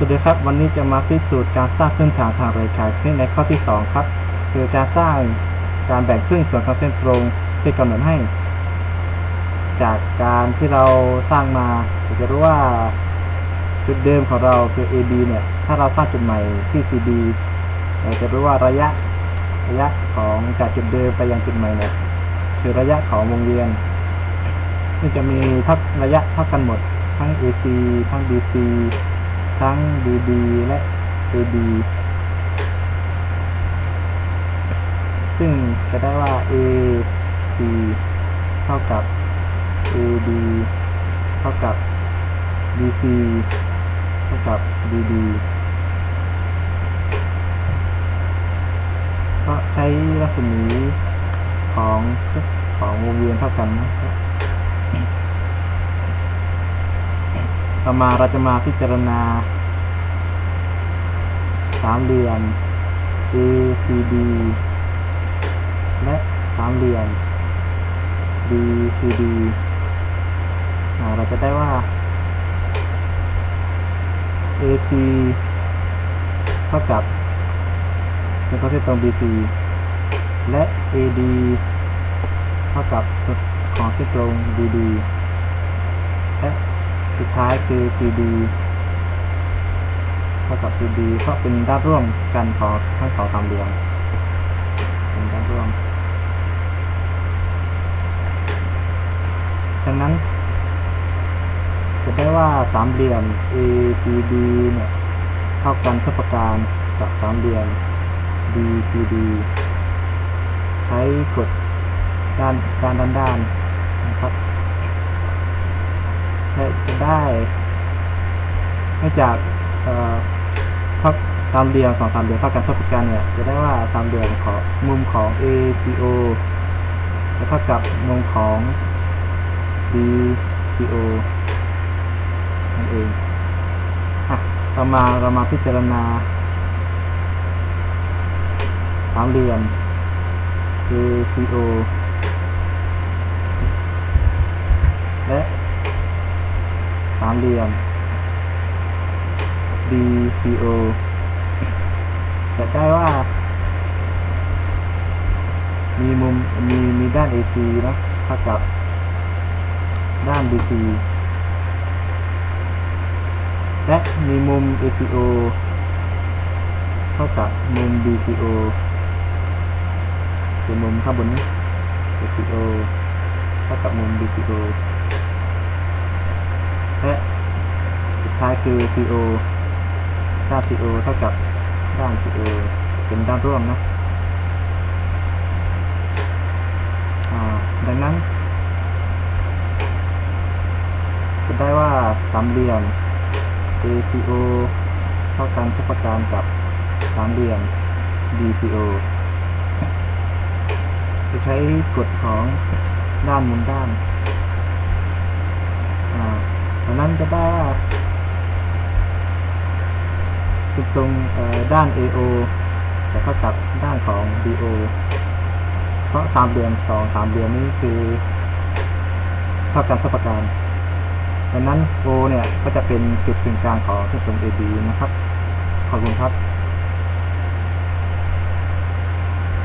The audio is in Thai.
สวัสดีครับ วันนี้จะมาพิสูจน์การสร้างพื้นฐานทางเรขาคณิตในข้อที่ 2 ครับ คือการสร้างการแบ่งครึ่งส่วนของเส้นตรงที่กำหนดให้ จากการที่เราสร้างมาเราจะรู้ว่าจุดเดิมของเราคือ AB เนี่ย ถ้าเราสร้างจุดใหม่ที่ CD เราจะรู้ว่าระยะระยะของจากจุดเดิมไปยังจุดใหม่เนี่ยคือระยะของวงเวียนซึ่จะมีทักระยะเท่ากันหมดทั้ง AC ทั้ง BC ทั้ง DD และ AD ซึ่งจะได้ว่า AC เท่ากับ AD เท่ากับ BC เท่ากับ DD ก็ใช้รัศมีของของวงเวียนเท่ากันนะครับต่อมาเราจะมาพิจารณา สามเหลี่ยม ACD และสามเหลี่ยม BCD เราจะได้ว่า AC เท่ากับเส้นข้อเส้นตรง BC และ AD เท่ากับสุดของเส้นตรง BD และสุดท้ายคือ CD เท่ากับ CD ก็เป็นด้านร่วมกันของทั้งสองสามเหลี่ยมเป็นด้านร่วมดังนั้นจะได้ว่าสามเหลี่ยม ACD เนี่ยเท่ากันทุกประการกับสามเหลี่ยม BCD ใช้กดด้านด้านด้านด้านนะครับจะได้ให้จากเอ่อ สามเหลี่ยมสองสามเหลี่ยมเท่ากันเท่ากันเนี่ยจะได้ว่าสามเหลี่ยมของมุมของ ACO จะเท่ากับมุมของ BCO นั่นเองอะต่อมาเรามาพิจารณาสามเหลี่ยม ACO และสามเหลี่ยม จะได้ว่า มีมุมมีมีด้าน AC นะเท่ากับด้าน BC และมีมุม ACO เท่ากับมุม BCO คือมุมข้างบนนี้ ACO เท่ากับมุม BCO และสุดท้ายคือ CO ด้า CO เท่ากับ ด้าน CO เป็นด้านร่วมนะอ่าดังนั้นจะได้ว่าสามเหลี่ยม ACO เท่ากันทุกประการกับสามเหลี่ยม BCO จะใช้กฎของด้านมุนด้านอ่าดังนั้นจะได้ว่าุดตรงด้าน AO จะเท่ากับด้านของ BO เพราะสามเหลี่ยมสองสามเหลี่ยมนี้คือเท่ากันทุกประการดังนั้น O เนี่ยก็จะเป็นจุดกึ่งกลางของเส้นตรง AB นะครับ ขอบคุณครับ